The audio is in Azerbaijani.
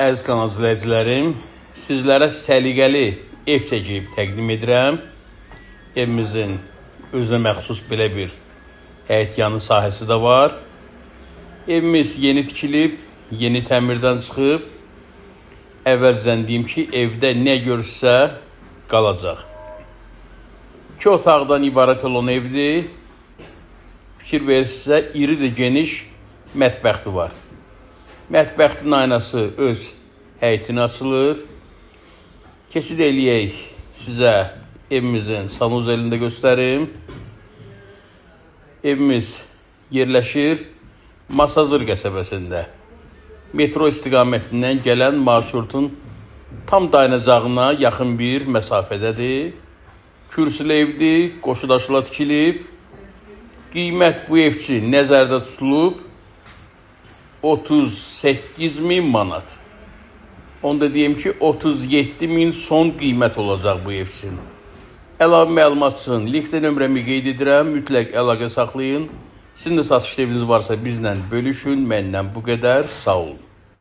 Əziz kanal izləyicilərim, sizlərə səliqəli ev çəkib təqdim edirəm. Evimizin özünə məxsus belə bir həyətyanı sahəsi də var. Evimiz yeni tikilib, yeni təmirdən çıxıb. Əvvəlcədən deyim ki, evdə nə görsə qalacaq. İki otaqdan ibarət olan evdir. Fikir verirsinizsə, iri də geniş mətbəxti var. Mətbəxtin aynası öz həyətinə açılır. Keçid eləyək sizə evimizin sanuzelində göstərim. Evimiz yerləşir Masazır qəsəbəsində. Metro istiqamətindən gələn marşrutun tam dayanacağına yaxın bir məsafədədir. Kürsülü evdir, qoşudaşla tikilib. Qiymət bu ev üçün nəzərdə tutulub 38 min manat. Onda deyim ki 37 min son qiymət olacaq bu ev üçün. Əlavə məlumat üçün linkdə nömrəmi qeyd edirəm, mütləq əlaqə saxlayın. Sizin də satış eviniz varsa bizlə bölüşün. Məndən bu qədər. Sağ olun.